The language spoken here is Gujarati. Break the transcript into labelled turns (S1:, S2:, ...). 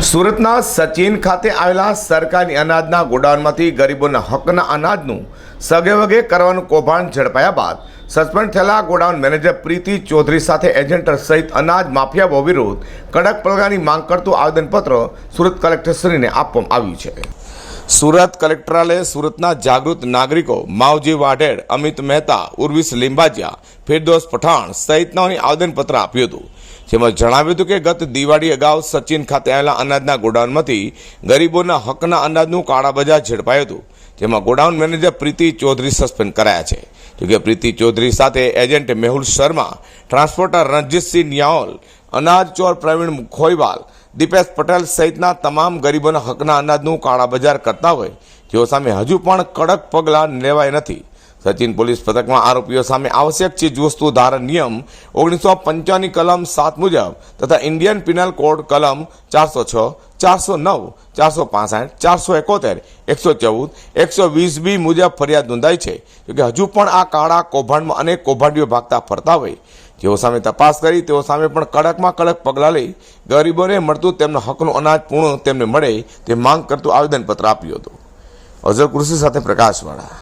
S1: સુરતના સચિન ખાતે આવેલા સરકારી અનાજના ગોડાઉનમાંથી ગરીબોના હકના અનાજનું સગે વગે કરવાનું કૌભાંડ ઝડપાયા બાદ સસ્પેન્ડ થયેલા ગોડાઉન મેનેજર પ્રીતિ ચૌધરી સાથે એજન્ટર સહિત અનાજ માફિયાઓ વિરુદ્ધ કડક પગલાંની માંગ કરતું આવેદનપત્ર સુરત કલેક્ટરશ્રીને આપવામાં આવ્યું છે. સુરત કલેક્ટરાલયે સુરતના જાગૃત નાગરિકો માવજી વાઢેડ, અમિત મહેતા, ઉર્વિસ લિંબાજિયા, ફિરદોસ પઠાણ સહિતના આવેદનપત્ર આપ્યું હતું. જેમાં જણાવ્યું હતું કે ગત દિવાળી અગાઉ સચિન ખાતે આવેલા અનાજના ગોડાઉનમાંથી ગરીબોના હકના અનાજનું કાળાબજાર ઝડપાયું હતું. જેમાં godown manager Preeti Chaudhary suspend કરાયા છે. જોકે પ્રીતિ ચૌધરી સાથે એજન્ટ મેહુલ શર્મા, ટ્રાન્સપોર્ટર રણજીતસિંહ નિયાઓલ અનાજ ચોર પ્રવીણ ખોઈવાલ, દીપેશ પટેલ સહિતના તમામ ગરીબોના હકના અનાજનું કાળાબજાર કરતા હોય જેઓ સામે હજુ પણ કડક પગલાં લેવાય નથી. સચિન પોલીસ પથકમાં આરોપીઓ સામે આવશ્યક ચીજવસ્તુ ધારણ ધારા નિયમ ઓગણીસો પંચાની કલમ સાત મુજબ તથા ઇન્ડિયન પિનલ કોડ કલમ ચારસો છ, ચારસો નવ, ચારસો પાસઠ, ચારસો એકોતેર, એકસો ચૌદ, એકસો વીસ બી મુજબ ફરિયાદ નોંધાઈ છે. કે હજુ પણ આ કાળા કૌભાંડમાં અનેક કૌભાંડીઓ ભાગતા ફરતા હોય. જેઓ સામે તપાસ કરી, તેઓ સામે પણ કડકમાં કડક પગલાં લઈ ગરીબોને મળતું તેમના હકનું અનાજ પૂર્ણ તેમને મળે તે માંગ કરતું આવેદનપત્ર આપ્યું હતું. અઝર કૃષિ સાથે પ્રકાશવાળા.